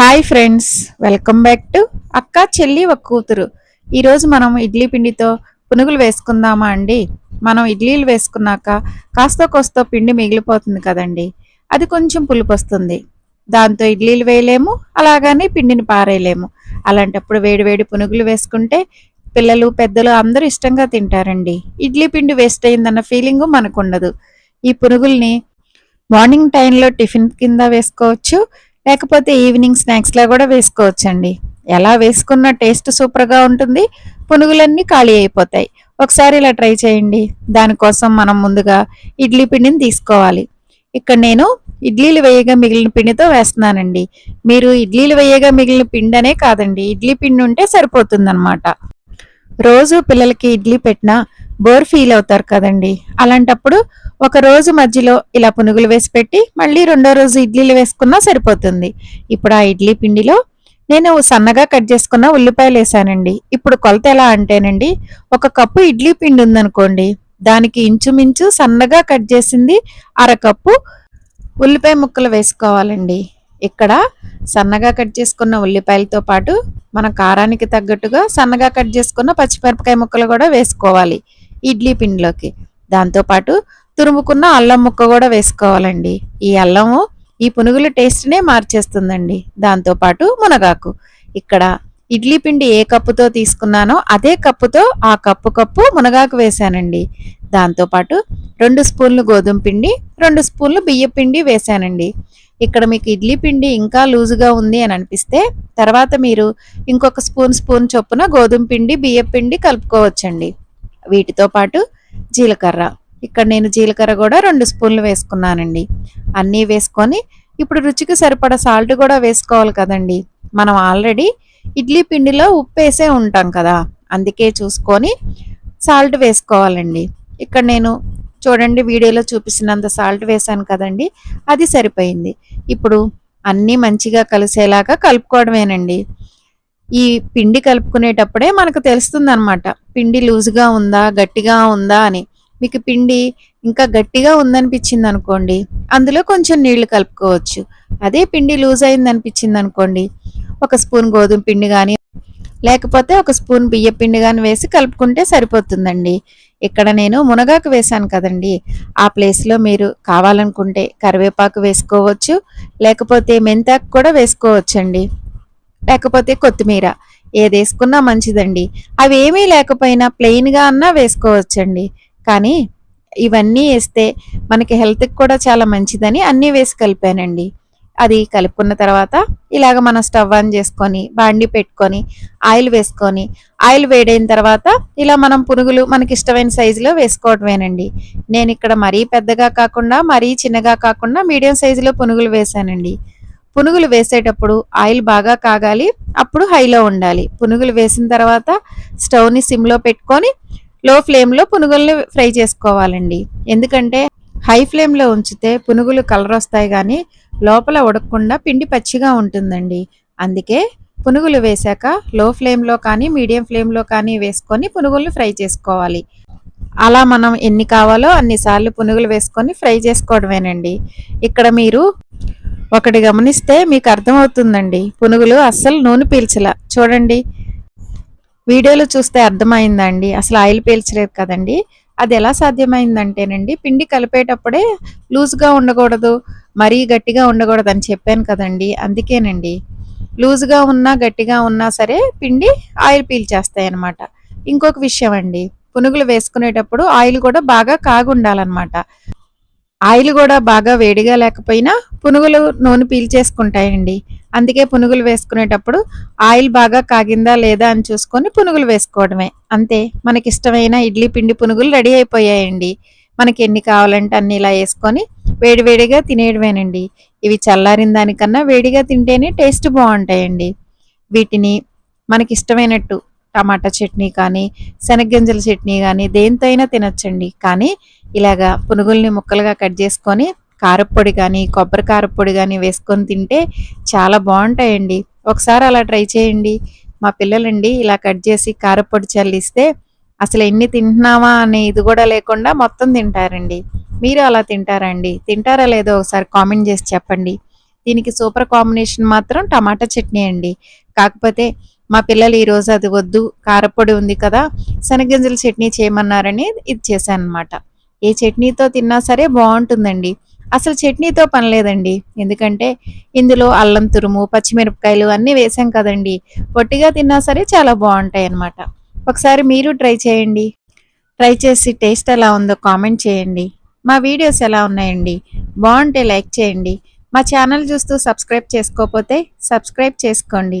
Hi friends welcome back to Akka Chelli ఒక కూతురు ఈరోజు మనం ఇడ్లీ పిండితో పునుగులు వేసుకుందామా అండి? మనం ఇడ్లీలు వేసుకున్నాక కాస్త కోస్తో పిండి మిగిలిపోతుంది కదండి. అది కొంచెం పులుపు వస్తుంది. దాంతో ఇడ్లీలు వేయలేము అలాగని పిండిని పారేయలేము. అలాంటప్పుడు వేడి వేడి పునుగులు వేసుకుంటే పిల్లలు పెద్దలు అందరూ ఇష్టంగా తింటారండి. ఇడ్లీ పిండి వేస్ట్ అయిందన్న ఫీలింగు మనకు ఉండదు ఈ పునుగుల్ని మార్నింగ్ టైంలో టిఫిన్ కింద వేసుకోవచ్చు. లేకపోతే ఈవినింగ్ స్నాక్స్లా కూడా వేసుకోవచ్చండి. ఎలా వేసుకున్న టేస్ట్ సూపర్గా ఉంటుంది పునుగులన్నీ ఖాళీ అయిపోతాయి. ఒకసారి ఇలా ట్రై చేయండి. దానికోసం మనం ముందుగా ఇడ్లీ పిండిని తీసుకోవాలి. ఇక్కడ నేను ఇడ్లీలు వేయగా మిగిలిన పిండితో వేస్తున్నానండి. మీరు ఇడ్లీలు వేయగా మిగిలిన పిండి అనే కాదండి. ఇడ్లీ పిండి ఉంటే సరిపోతుందన్నమాట. రోజు పిల్లలకి ఇడ్లీ పెట్టినా బోర్ ఫీల్ అవుతారు కదండి. అలాంటప్పుడు ఒక రోజు మధ్యలో ఇలా పునుగులు వేసి పెట్టి మళ్ళీ రెండో రోజు ఇడ్లీలు వేసుకున్నా సరిపోతుంది. ఇప్పుడు ఆ ఇడ్లీ పిండిలో నేను సన్నగా కట్ చేసుకున్న ఉల్లిపాయలు వేసానండి. ఇప్పుడు కొలత ఎలా అంటేనండి ఒక కప్పు ఇడ్లీ పిండి ఉందనుకోండి దానికి ఇంచుమించు సన్నగా కట్ చేసింది అరకప్పు ఉల్లిపాయ ముక్కలు వేసుకోవాలండి. ఇక్కడ సన్నగా కట్ చేసుకున్న ఉల్లిపాయలతో పాటు మన కారానికి తగ్గట్టుగా సన్నగా కట్ చేసుకున్న పచ్చిమిరపకాయ ముక్కలు కూడా వేసుకోవాలి. ఇడ్లీ పిండిలోకి. దాంతోపాటు తురుముకున్న అల్లం ముక్క కూడా వేసుకోవాలండి. ఈ అల్లము ఈ పునుగుల టేస్ట్నే మార్చేస్తుందండి. దాంతోపాటు మునగాకు. ఇక్కడ ఇడ్లీ పిండి ఏ కప్పుతో తీసుకున్నానో అదే కప్పుతో ఆ కప్పు కప్పు మునగాకు వేశానండి. దాంతోపాటు రెండు స్పూన్లు గోధుమ పిండి రెండు స్పూన్లు బియ్య పిండి వేశానండి. ఇక్కడ మీకు ఇడ్లీ పిండి ఇంకా లూజుగా ఉంది అని అనిపిస్తే తర్వాత మీరు ఇంకొక స్పూన్ స్పూన్ చొప్పున గోధుమ పిండి బియ్య పిండి కలుపుకోవచ్చండి. వీటితో పాటు జీలకర్ర. ఇక్కడ నేను జీలకర్ర కూడా రెండు స్పూన్లు వేసుకున్నానండి. అన్నీ వేసుకొని ఇప్పుడు రుచికి సరిపడా సాల్ట్ కూడా వేసుకోవాలి కదండి. మనం ఆల్రెడీ ఇడ్లీ పిండిలో ఉప్పు వేసే ఉంటాం కదా. అందుకే చూసుకొని సాల్ట్ వేసుకోవాలండి. ఇక్కడ నేను చూడండి వీడియోలో చూపిస్తున్నంత సాల్ట్ వేసాను కదండి. అది సరిపోయింది. ఇప్పుడు అన్నీ మంచిగా కలిసేలాగా కలుపుకోవడమేనండి. ఈ పిండి కలుపుకునేటప్పుడే మనకు తెలుస్తుంది అనమాట పిండి లూజ్గా ఉందా గట్టిగా ఉందా అని. మీకు పిండి ఇంకా గట్టిగా ఉందనిపించింది అనుకోండి అందులో కొంచెం నీళ్ళు కలుపుకోవచ్చు. అదే పిండి లూజ్ అయింది అనిపించింది అనుకోండి ఒక స్పూన్ గోధుమ పిండి కానీ లేకపోతే ఒక స్పూన్ బియ్య పిండి కానీ వేసి కలుపుకుంటే సరిపోతుందండి. ఇక్కడ నేను మునగాకు వేశాను కదండి. ఆ ప్లేస్లో మీరు కావాలనుకుంటే కరివేపాకు వేసుకోవచ్చు లేకపోతే మెంతాకు కూడా వేసుకోవచ్చండి. లేకపోతే కొత్తిమీర. ఏది వేసుకున్నా మంచిదండి. అవి ఏమీ లేకపోయినా ప్లెయిన్గా అన్నా వేసుకోవచ్చండి. కానీ ఇవన్నీ వేస్తే మనకి హెల్త్కి కూడా చాలా మంచిదని అన్నీ వేసి కలిపానండి. అది కలుపుకున్న తర్వాత ఇలాగ మనం స్టవ్ ఆన్ చేసుకొని బాండి పెట్టుకొని ఆయిల్ వేసుకొని ఆయిల్ వేడైన తర్వాత ఇలా మనం పునుగులు మనకి ఇష్టమైన సైజులో వేసుకోవటమేనండి. నేను ఇక్కడ మరీ పెద్దగా కాకుండా మరీ చిన్నగా కాకుండా మీడియం సైజులో పునుగులు వేసానండి. పునుగులు వేసేటప్పుడు ఆయిల్ బాగా కాగాలి అప్పుడు హైలో ఉండాలి. పునుగులు వేసిన తర్వాత స్టవ్ని సిమ్లో పెట్టుకొని లో ఫ్లేమ్లో పునుగుల్ని ఫ్రై చేసుకోవాలండి. ఎందుకంటే హై ఫ్లేమ్లో ఉంచితే పునుగులు కలర్ వస్తాయి కానీ లోపల ఉడకకుండా పిండి పచ్చిగా ఉంటుందండి. అందుకే పునుగులు వేశాక లో ఫ్లేమ్లో కానీ మీడియం ఫ్లేమ్లో కానీ వేసుకొని పునుగుల్ని ఫ్రై చేసుకోవాలి. అలా మనం ఎన్ని కావాలో అన్నిసార్లు పునుగులు వేసుకొని ఫ్రై చేసుకోవడమేనండి. ఇక్కడ మీరు ఒకటి గమనిస్తే మీకు అర్థమవుతుందండి. పునుగులు అస్సలు నూనె పీల్చలా. చూడండి. వీడియోలో చూస్తే అర్థమైందండి. అసలు ఆయిల్ పీల్చలేదు కదండి. అది ఎలా సాధ్యమైందంటేనండి పిండి కలిపేటప్పుడే లూజ్గా ఉండకూడదు మరీ గట్టిగా ఉండకూడదు అని చెప్పాను కదండి. అందుకేనండి. లూజ్గా ఉన్నా గట్టిగా ఉన్నా సరే పిండి ఆయిల్ పీల్చేస్తాయి అనమాట ఇంకొక విషయం అండి పునుగులు వేసుకునేటప్పుడు ఆయిల్ కూడా బాగా కాగుండాలన్నమాట. ఆయిల్ కూడా బాగా వేడిగా లేకపోయినా పునుగులు నూనె పీల్చేసుకుంటాయండి అందుకే పునుగులు వేసుకునేటప్పుడు ఆయిల్ బాగా కాగిందా లేదా అని చూసుకొని పునుగులు వేసుకోవడమే. అంతే మనకి ఇష్టమైన ఇడ్లీ పిండి పునుగులు రెడీ అయిపోయాయండి. మనకి ఎన్ని కావాలంటే అన్ని ఇలా వేసుకొని వేడివేడిగా తినేయడమేనండి. ఇవి చల్లారిన దానికన్నా వేడిగా తింటేనే టేస్ట్ బాగుంటాయండి. వీటిని మనకి ఇష్టమైనట్టు టమాటా చట్నీ కానీ శనగగింజల చట్నీ కానీ దేనితో అయినా తినొచ్చండి. కానీ ఇలాగా పునుగుల్ని ముక్కలుగా కట్ చేసుకొని కారప్పొడి కానీ కొబ్బరి కారపొడి కానీ వేసుకొని తింటే చాలా బాగుంటాయండి. ఒకసారి అలా ట్రై చేయండి. మా పిల్లలండి ఇలా కట్ చేసి కారప్పొడి చల్లిస్తే అసలు ఎన్ని తింటున్నావా అనే ఇది కూడా లేకుండా మొత్తం తింటారండి. మీరు అలా తింటారండి తింటారా లేదో ఒకసారి కామెంట్ చేసి చెప్పండి. దీనికి సూపర్ కాంబినేషన్ మాత్రం టమాటా చట్నీ అండి. కాకపోతే మా పిల్లలు ఈరోజు అది వద్దు కారపొడి ఉంది కదా శనగింజల చట్నీ చేయమన్నారని ఇది చేశాను అనమాట ఏ చట్నీతో తిన్నా సరే బాగుంటుందండి. అసలు చట్నీతో పనిలేదండి ఎందుకంటే ఇందులో అల్లం తురుము పచ్చిమిరపకాయలు అన్నీ వేసాం కదండి. పొట్టిగా తిన్నా సరే చాలా బాగుంటాయి అన్నమాట ఒకసారి మీరు ట్రై చేయండి. ట్రై చేసి టేస్ట్ ఎలా ఉందో కామెంట్ చేయండి. మా వీడియోస్ ఎలా ఉన్నాయండి? బాగుంటే లైక్ చేయండి. మా ఛానల్ చూస్తూ సబ్స్క్రైబ్ చేసుకోకపోతే సబ్స్క్రైబ్ చేసుకోండి.